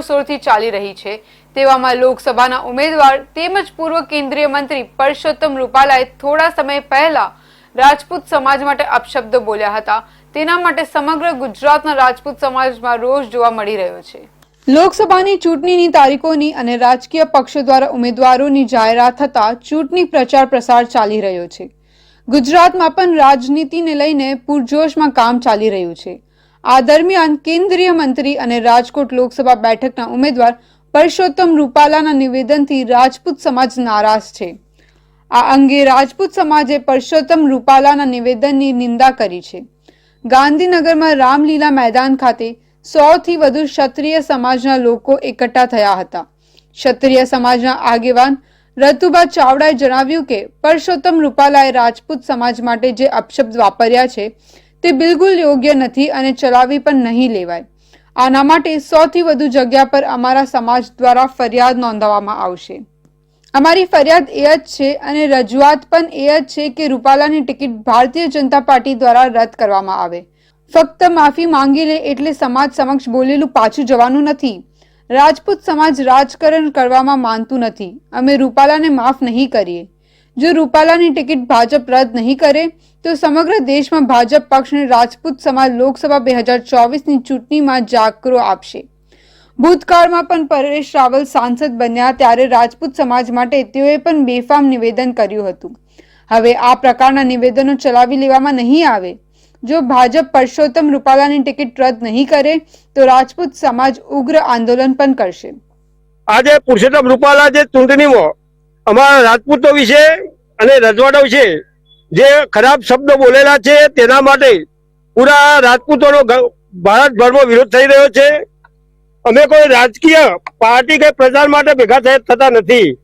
જોરશોરથી ચાલી રહી છે. તેવામાં લોકસભાના ઉમેદવાર તેમજ પૂર્વ કેન્દ્રીય મંત્રી પરસોત્તમ રૂપાલાએ થોડા સમય પહેલા રાજપૂત સમાજ માટે અપશબ્દો બોલ્યા હતા. તેના માટે સમગ્ર ગુજરાતના રાજપૂત સમાજમાં રોષ જોવા મળી રહ્યો છે. લોકસભાની ચૂંટણીની તારીખોની અને રાજકીય પક્ષો દ્વારા ઉમેદવારોની જાહેરાત થતા ચૂંટણી પ્રચાર પ્રસાર ચાલી રહ્યો છે. ગુજરાતમાં પણ રાજનીતિને લઈને પૂરજોશમાં કામ ચાલી રહ્યું છે. આ દરમિયાન કેન્દ્રીય મંત્રી અને રાજકોટ લોકસભા બેઠકના ઉમેદવાર પરસોત્તમ રૂપાલાના નિવેદનથી રાજપૂત સમાજ નારાજ છે. આ અંગે રાજપૂત સમાજે પરસોત્તમ રૂપાલાના નિવેદનની નિંદા કરી છે. ગાંધીનગરમાં રામલીલા મેદાન ખાતે સોથી વધુ ક્ષત્રિય સમાજના લોકો એકઠા થયા હતા. ક્ષત્રિય સમાજના આગેવાન રતુબા ચાવડાએ જણાવ્યું કે પરસોત્તમ રૂપાલાએ રાજપૂત સમાજ માટે જે અપશબ્દ વાપર્યા છે તે બિલકુલ યોગ્ય નથી અને ચલાવી પણ નહીં લેવાય. આના માટે સોથી વધુ જગ્યા પર અમારા સમાજ દ્વારા ફરિયાદ નોંધાવવામાં આવશે. અમારી ફરિયાદ એ જ છે અને રજૂઆત પણ એ જ છે કે રૂપાલાની ટિકિટ ભારતીય જનતા પાર્ટી દ્વારા રદ કરવામાં આવે. ફક્ત માફી માંગી લે એટલે સમાજ સમક્ષ બોલેલું પાછું જવાનું નથી. રાજપૂત સમાજ રાજકારણ કરવામાં માનતું નથી. અમે રૂપાલાને માફ નહીં કરીએ. જો રૂપાલાની ટિકિટ ભાજપ રદ નહીં કરે, તો સમગ્ર દેશમાં ભાજપ પક્ષને રાજપૂત સમાજ લોકસભા બે હજાર ચોવીસની ચૂંટણીમાં જાકરો આપશે. ભૂતકાળમાં પણ પરેશ રાવલ સાંસદ બન્યા ત્યારે રાજપૂત સમાજ માટે તેઓએ પણ બેફામ નિવેદન કર્યું હતું. હવે આ પ્રકારના નિવેદનો ચલાવી લેવામાં નહીં આવે. જો ભાજપ પરસોત્તમ રૂપાલાની ટિકિટ રદ નહીં કરે, તો રાજપૂત સમાજ ઉગ્ર આંદોલન પણ કરશે. આજે પુરુષોત્તમ રૂપાલા જે ચૂંટણીમાં અમારા રાજપૂતો વિશે અને રજવાડા વિશે જે ખરાબ શબ્દો બોલેલા છે, તેના માટે પૂરા રાજપૂતોનો ભારતભરમાં વિરોધ થઈ રહ્યો છે. અમે કોઈ રાજકીય પાર્ટી કે પ્રચાર માટે ભેગા થતા નથી.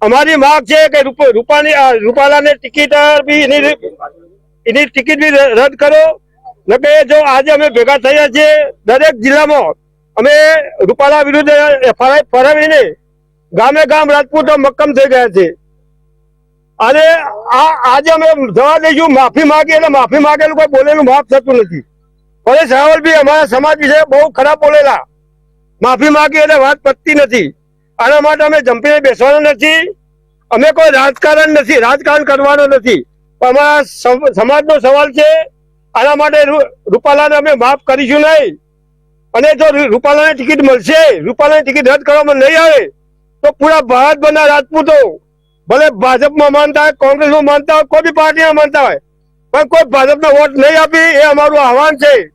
અમારી માંગ છે કે રૂપ- રૂપાની રૂપાલાને ટિકિટ બી એની એની ટિકિટ બી રદ કરો. ને કે જો આજે અમે ભેગા થયા છીએ દરેક જિલ્લામાં અમે રૂપાલા વિરુદ્ધ ફરાવી ફરાવીને ગામે ગામ રાજપૂતો મક્કમ થઈ ગયા છે. અને આ આજે અમે જવા દઈશું, માફી માંગી એટલે માફી માગેલું કોઈ બોલેલું માફ થતું નથી. પરેશ રાવલ અમારા સમાજ વિશે બહુ ખરાબ બોલેલા. માફી માંગી એટલે વાત પતતી નથી. આના માટે અમે જંપીને બેસવાના નથી. અમે કોઈ રાજકારણ નથી, રાજકારણ કરવાનો નથી. અમારા સમાજનો સવાલ છે, આના માટે રૂપાલાને અમે માફ કરીશું નહીં. અને જો રૂપાલાની ટિકિટ મળશે, રૂપાલાની ટિકિટ રદ કરવામાં નહીં આવે તો પૂરા ભારતભરના રાજપૂતો, ભલે ભાજપમાં માનતા હોય, કોંગ્રેસમાં માનતા હોય, કોઈ બી પાર્ટીમાં માનતા હોય, પણ કોઈ ભાજપનો વોટ નહીં આપી એ અમારું આહવાન છે.